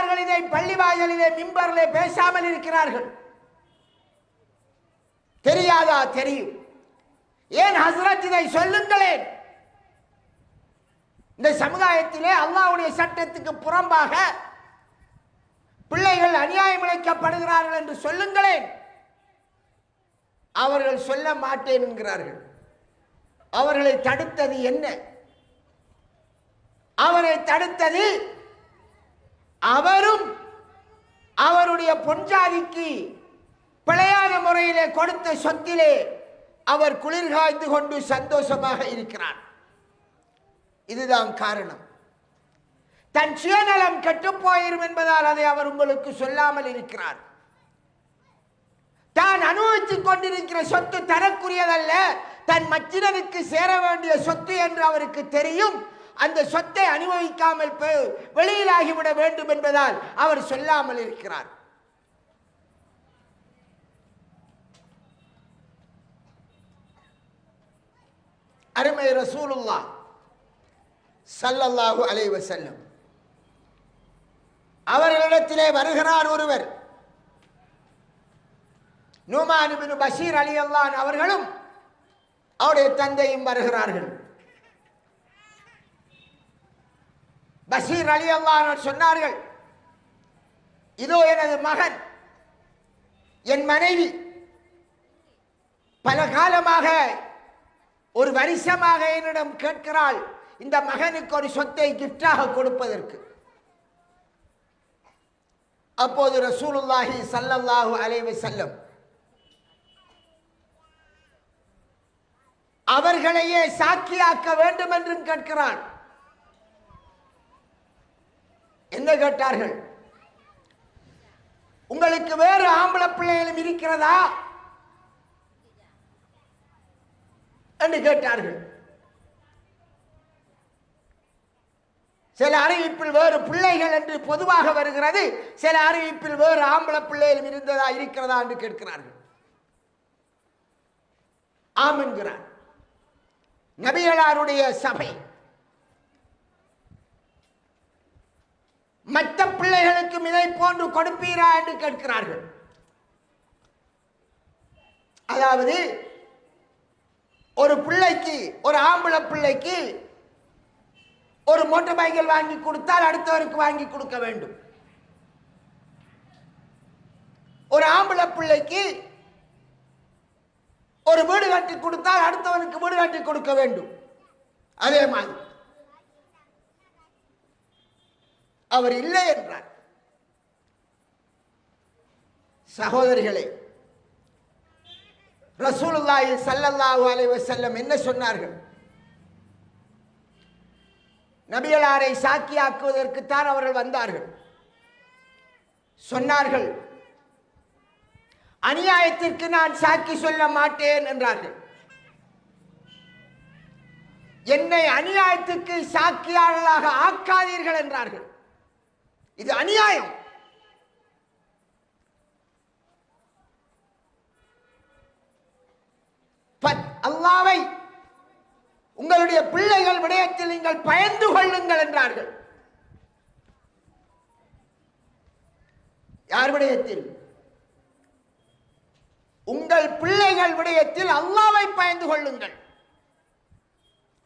நபிகளார்கள் இதை பள்ளி வாயலிலே மிம்பரிலே பேசாமல் இருக்கிறார்கள். தெரியாதா தெரியும். ஏன் ஹசரத் இதை சொல்லுங்களேன்? இந்த சமுதாயத்திலே அல்லாவுடைய சட்டத்துக்கு புறம்பாக பிள்ளைகள் அநியாயம் இழைக்கப்படுகிறார்கள் என்று சொல்லுங்களேன். அவர்கள் சொல்ல மாட்டேன் என்கிறார்கள். அவர்களை தடுத்தது என்ன? அவரை தடுத்தது அவரும் அவருடைய பொன்ஜாதிக்கு பிழையான முறையிலே கொடுத்த சொத்திலே அவர் குளிர்காய்ந்து கொண்டு சந்தோஷமாக இருக்கிறார். இதுதான் காரணம். தன் சுயநலம் கெட்டுப் போயிடும் என்பதால் அதை அவர் உங்களுக்கு சொல்லாமல் இருக்கிறார். தான் அனுபவித்துக் கொண்டிருக்கிற சொத்து தரக்குரியதல்ல தன் மச்சினனுக்கு சேர வேண்டிய சொத்து என்று அவருக்கு தெரியும். அந்த சொத்தை அனுபவிக்காமல் வெளியிலாகிவிட வேண்டும் என்பதால் அவர் சொல்லாமல் இருக்கிறார். அருமை ரசூலுல்லா சல்லல்லாஹு அலைவ செல்லும் அவர்களிடத்திலே வருகிறார் ஒருவர். நுமான் பஷீர் அலி அல்லான் அவர்களும் அவருடைய தந்தையும் வருகிறார்கள். பஷீர் அலி அல்லாஹ் சொன்னார்கள் இதோ எனது மகன் என் மனைவி. பல காலமாக ஒரு வருஷமாக என்னிடம் கேட்கிறாள் இந்த மகனுக்கு ஒரு சொத்தை கிஃப்டாக கொடுப்பதற்கு. அப்போது ரசூலுல்லாஹி சல்லல்லாஹு அலைவை செல்லும் அவர்களையே சாக்கியாக்க வேண்டும் என்றும் கேட்கிறான். என்ன கேட்டார்கள்? உங்களுக்கு வேறு ஆம்பளை பிள்ளைகளும் இருக்கிறதா? என்று கேட்டார்கள். சில அறிவிப்பில் வேறு பிள்ளைகள் என்று பொதுவாக வருகிறது. சில அறிவிப்பில் வேறு ஆம்பளை பிள்ளைகளும் இருந்ததா இருக்கிறதா என்று கேட்கிறார்கள். ஆம் என்கிறார். நபிகளாருடைய சபை மற்ற பிள்ளைகளுக்கும் இதை போன்று கொடுப்பீரா என்று கேட்கிறார்கள். அதாவது ஒரு பிள்ளைக்கு ஒரு ஆம்பளை பிள்ளைக்கு ஒரு மோட்டார் பைக்கில் வாங்கி கொடுத்தால் அடுத்தவருக்கு வாங்கி கொடுக்க வேண்டும். ஒரு ஆம்பளை பிள்ளைக்கு ஒரு வீடு கட்டி கொடுத்தால் அடுத்தவனுக்கு வீடு கட்டி கொடுக்க வேண்டும். அதே மாதிரி. அவர் இல்லை என்றார். சகோதரிகளே ரசூலுல்லாஹி சல்லல்லாஹு அலைவ செல்லம் என்ன சொன்னார்கள்? நபிகளாரை சாக்கியாக்குவதற்குத்தான் அவர்கள் வந்தார்கள். சொன்னார்கள் அநியாயத்திற்கு நான் சாக்கி சொல்ல மாட்டேன் என்றார்கள். என்னை அநியாயத்துக்கு சாக்கியாளர்களாக ஆக்காதீர்கள் என்றார்கள். இது அநியாயம். பத்- அல்லாவை உங்களுடைய பிள்ளைகள் விடயத்தில் நீங்கள் பயந்து கொள்ளுங்கள் என்றார்கள். யார் விடயத்தில்? உங்கள் பிள்ளைகள் விடயத்தில் அல்லாவை பயந்து கொள்ளுங்கள்.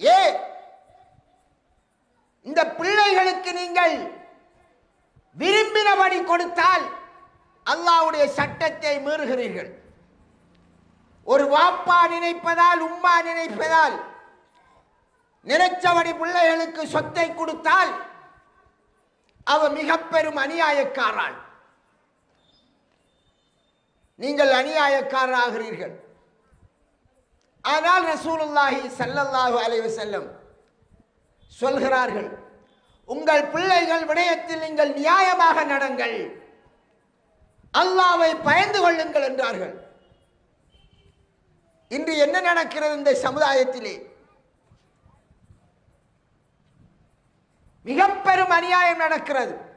ஏ இந்த பிள்ளைகளுக்கு நீங்கள் விரும்பினபடி கொடுத்தால் அல்லாவுடைய சட்டத்தை மீறுகிறீர்கள். ஒரு வாப்பா நினைப்பதால் உம்மா நினைப்பதால் நினைச்சபடி பிள்ளைகளுக்கு சொத்தை கொடுத்தால் அவ மிக பெரும் அநியாயக்காரான் நீங்கள் அநியாயக்காரராகிறீர்கள். ஆனால் ரசூலுல்லாஹி சல்லல்லாஹு அலைவசல்லம் சொல்கிறார்கள் உங்கள் பிள்ளைகள் விடயத்தில் நீங்கள் நியாயமாக நடங்கள். அல்லாவை பயந்து கொள்ளுங்கள் என்றார்கள். இன்று என்ன நடக்கிறது இந்த சமுதாயத்திலே? மிக பெரும் அநியாயம் நடக்கிறது.